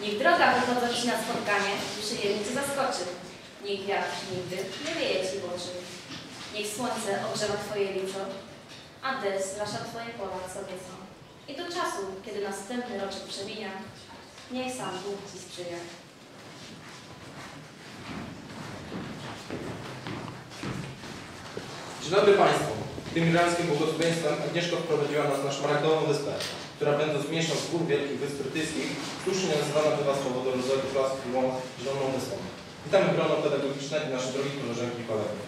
Niech droga wychodząc na spotkanie przyjemnie cię zaskoczy. Niech wiatr nigdy nie wieje ci w oczy. Niech słońce ogrzewa twoje lico, a deszcz rasza twoje pola co wiecą. I do czasu, kiedy następny roczek przemija, niech sam Bóg ci sprzyja. Dzień dobry Państwu. Tym irlandzkim błogosławieństwem Agnieszka wprowadziła nas na szmaragdową wyspę, która będąc mieszą z gór wielkich wysp brytyjskich, słusznie nazywana bywa z powodu rodzaju klasów Zieloną Wyspą. Witamy grono pedagogiczne i nasze drogie koleżanki i kolegów.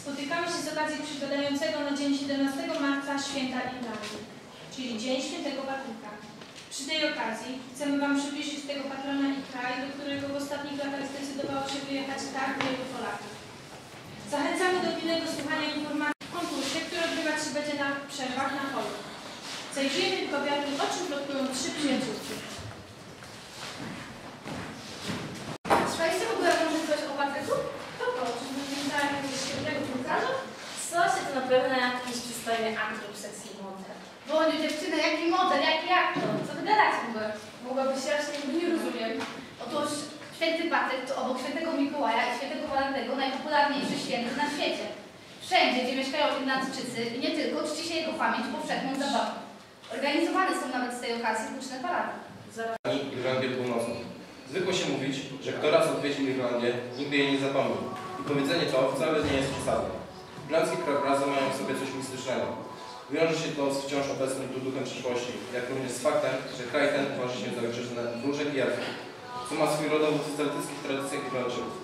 Spotykamy się z okazji przypadającego na dzień 17 marca święta Irlandii, czyli Dzień Świętego Patryka. Przy tej okazji chcemy Wam przybliżyć tego patrona i kraj, do którego w ostatnich latach zdecydowało się wyjechać tak wielu Polaków. Zachęcamy do pilnego słuchania informacji o konkursie, który odbywać się będzie na przerwach na polu. Zajrzyjmy tylko w o czym plotkują trzy przyjaciółki. Słuchajcie w ogóle może coś o Patryku? To to, czy pamiętałem jakiegoś świetnego piłkarza? Coś to na pewno jakiś przystojny aktor sexy model. Boniu, dziewczyna, jaki model, jaki aktor? Co wy gadacie w ogóle? Mogłabyś się raczej nie rozumiem. Otóż święty Patryk to obok świętego Mikołaja i świętego Walentego najpopularniejszy święty na świecie. Wszędzie, gdzie mieszkają Irlandczycy i nie tylko, czci się jego pamięć powszechną zabawą. Organizowane są nawet z tej okazji liczne parady. Irlandię Północną. Zwykło się mówić, że kto raz odwiedził Irlandię, nigdy jej nie zapomni. I powiedzenie to wcale nie jest przesadą. Irlandzkie krajobrazy mają w sobie coś mistycznego. Wiąże się to z wciąż obecnym tu duchem przyszłości, jak również z faktem, że kraj ten uważa się za ojczyznę wróżek i elfów, co ma swój rodowód w celtyckich tradycjach Irlandczyków.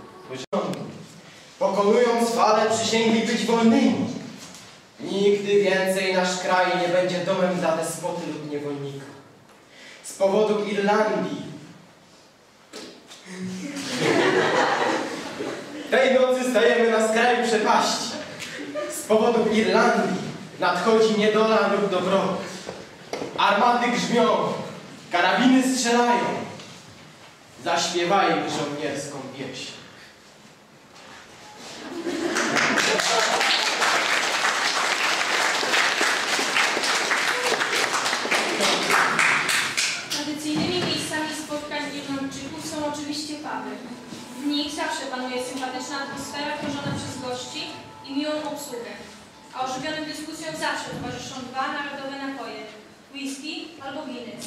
Pokonując fale przysięgli być wolnymi. Nigdy więcej nasz kraj nie będzie domem dla despoty lub niewolnika. Z powodu Irlandii. Tej nocy stajemy na skraju przepaści. Z powodu Irlandii nadchodzi niedola lub dobrobyt. Armaty grzmią, karabiny strzelają. Zaśpiewajmy żołnierską pieśń. Tradycyjnymi miejscami spotkań Irlandczyków są W nich zawsze panuje sympatyczna atmosfera tworzona przez gości i miłą obsługę. A ożywionym dyskusjom zawsze towarzyszą dwa narodowe napoje – whisky albo Guinness.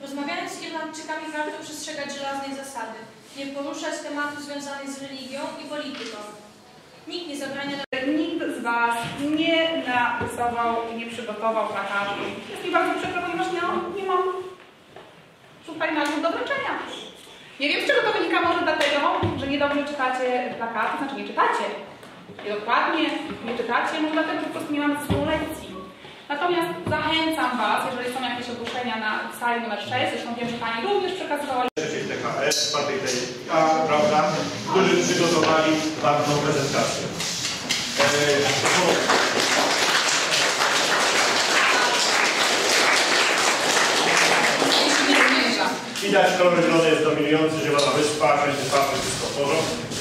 Rozmawiając z Irlandczykami warto przestrzegać żelaznej zasady – nie poruszać tematów związanych z religią i polityką. Nikt nie zabrania Nikt z Was nie narysował i nie przygotował plakatu. Jest mi bardzo przykro, ponieważ nie, nie mam tutaj nagród do wręczenia. Nie wiem, z czego to wynika, może dlatego, że niedobrze czytacie plakaty, znaczy nie czytacie. Niedokładnie, nie czytacie, może dlatego, że po prostu nie mamy sobą lekcji. Natomiast zachęcam Was, jeżeli są jakieś ogłoszenia na sali numer 6, zresztą wiem, że Pani również przekazywała trzeciej TKS, czwartej tej A, prawda, którzy przygotowali ważną prezentację. Widać, kolor zielony jest dominujący, zielona wyspa, wszędzie papy, wszystko w porządku.